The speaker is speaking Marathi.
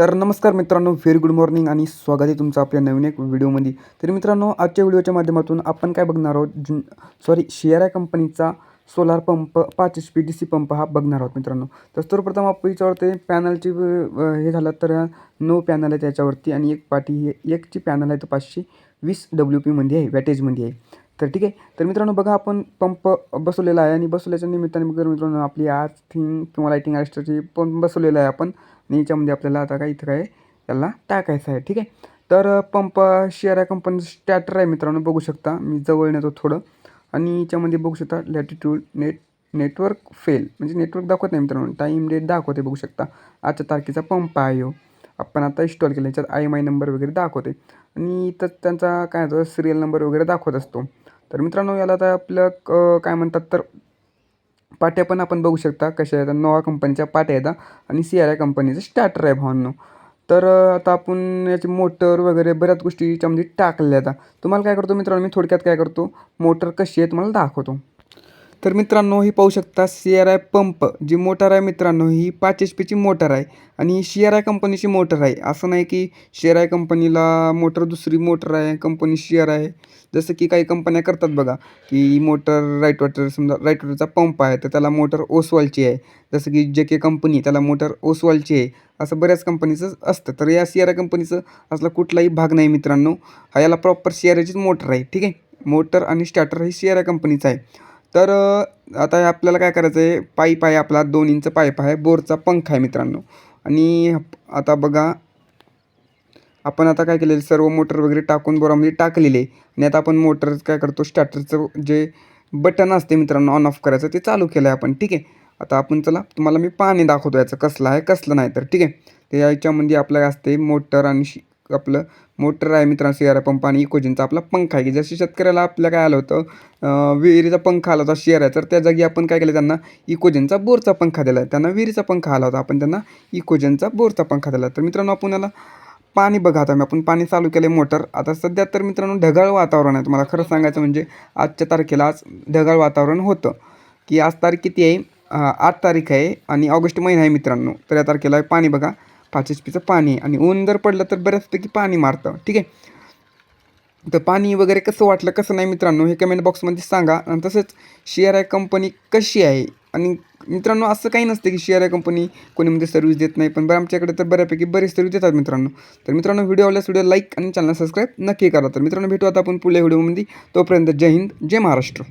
तर नमस्कार मित्रांनो व्हेरी गुड मॉर्निंग आणि स्वागत आहे तुमचं आपल्या नवीन एक व्हिडिओमध्ये. तर मित्रांनो आजच्या व्हिडिओच्या माध्यमातून आपण काय बघणार आहोत? जुन सॉरी शेअर कंपनीचा सोलार पंप पाच H P D C pump हा बघणार आहोत मित्रांनो. तर सर्वप्रथम आपण याच्यावरती पॅनलची हे झालं तर नो पॅनल आहे त्याच्यावरती आणि एक पाठी हे एकची पॅनल आहे तर पाचशे वीस डब्ल्यू पीमध्ये आहे वॅटेजमध्ये आहे. तर ठीक आहे तर मित्रांनो बघा आपण पंप बसवलेला आहे आणि बसवल्याच्या निमित्ताने बघा मित्रांनो आपली आर्थिंग किंवा लाईटिंग ॲस्टरची पंप बसवलेला आहे आपण. आणि याच्यामध्ये आपल्याला आता काय इथं काय त्याला टाकायचं आहे ठीक आहे? तर पंप शेअर कंपनी स्टॅटर आहे मित्रांनो बघू शकता. मी जवळ नेतो थोडं. आणि याच्यामध्ये बघू शकता लॅटिट्यूड नेट नेटवर्क फेल म्हणजे नेटवर्क दाखवत नाही मित्रांनो. टाईम डेट दाखवते बघू शकता. आजच्या तारखेचा पंप आहे हो आपण आता इन्स्टॉल केला याच्यात आय एम आय नंबर वगैरे दाखवते. आणि इथं त्यांचा काय होतं सिरियल नंबर वगैरे दाखवत असतो. तर मित्रांनो याला आता आपलं काय म्हणतात तर पाट्या पण आपण बघू शकता कशा आहेत नोवा कंपनीच्या पाट्या आहेत आणि सी आर आय कंपनीचं स्टार्टर आहे भावांनो. तर आता आपण याची मोटर वगैरे बऱ्याच गोष्टी याच्यामध्ये टाकल्या आता तुम्हाला काय करतो मित्रांनो मी थोडक्यात काय करतो मोटर कशी आहे तुम्हाला दाखवतो. तर मित्रांनो ही पाहू शकता सी आर आय पंप जी मोटर आहे मित्रांनो ही पाच एच पीची मोटर आहे आणि ही सी आर आय कंपनीची मोटर आहे. असं नाही की सी आर आय कंपनीला मोटर दुसरी मोटर आहे कंपनी सी आर आहे. जसं की काही कंपन्या करतात बघा की मोटर राईट वॉटर समजा राईट वॉटरचा पंप आहे तर त्याला मोटर ओसवालची आहे. जसं की जे के कंपनी त्याला मोटर ओसवालची आहे. असं बऱ्याच कंपनीचं असतं. तर या सी आर आय कंपनीचं असला कुठलाही भाग नाही मित्रांनो. हा याला प्रॉपर सी आर आयचीच मोटर आहे ठीक आहे? मोटर आणि स्टार्टर ही सी आर आय कंपनीचं आहे. तर आता आपल्याला काय करायचं आहे पाईप आहे आपला दोन इंच पाईप आहे बोरचा पंखा आहे मित्रांनो. आणि आता बघा आपण आता काय केलेलं सर्व मोटर वगैरे टाकून बोरामध्ये टाकलेले. आणि आता आपण मोटर काय करतो स्टार्टरचं जे बटन असते मित्रांनो ऑन ऑफ करायचं ते चालू केलं आहे आपण ठीक आहे? आता आपण चला तुम्हाला मी पाणी दाखवतो याचं कसलं आहे कसलं नाही तर ठीक आहे? ते याच्यामध्ये आपलं असते मोटर आणि आपलं मोटर आहे मित्रांनो शेअर पंप आणि इकोजिनचा आपला पंखा आहे की जसं शेतकऱ्याला आपल्या काय आलं होतं विहिरीचा पंखा आला होता शेअर आहे तर त्या जागी आपण काय केलं त्यांना इकोजनचा बोरचा पंखा दिला. त्यांना विहिरीचा पंखा आला होता आपण त्यांना इकोजनचा बोरचा पंखा दिला. तर मित्रांनो आपण याला पाणी बघा आता मी आपण पाणी चालू केलं आहे मोटर. आता सध्या तर मित्रांनो ढगाळ वातावरण आहे. तुम्हाला खरं सांगायचं म्हणजे आजच्या तारखेला आज ढगाळ वातावरण होतं. की आज तारीख किती आहे? आठ तारीख आहे आणि ऑगस्ट महिना आहे मित्रांनो. तर या तारखेला पाणी बघा. पाच एच पीचं पाणी आणि ऊन जर पडलं तर बऱ्याचपैकी पाणी मारतं. ठीक आहे? तर पाणी वगैरे कसं वाटलं कसं नाही मित्रांनो हे कमेंट बॉक्समध्ये सांगा. आणि तसंच शेअर आय कंपनी कशी आहे? आणि मित्रांनो असं काही नसतं की शेअर आय कंपनी म्हणजे सर्व्हिस देत नाही पण बरं आमच्याकडे तर बऱ्यापैकी बरेच सर्व्हिस देतात मित्रांनो. तर मित्रांनो व्हिडिओ आवडल्यास व्हिडिओ लाईक आणि चॅनल सबस्क्राईब नक्की करा. तर मित्रांनो भेटू आता आपण पुढल्या व्हिडिओमध्ये तोपर्यंत जय हिंद जय महाराष्ट्र.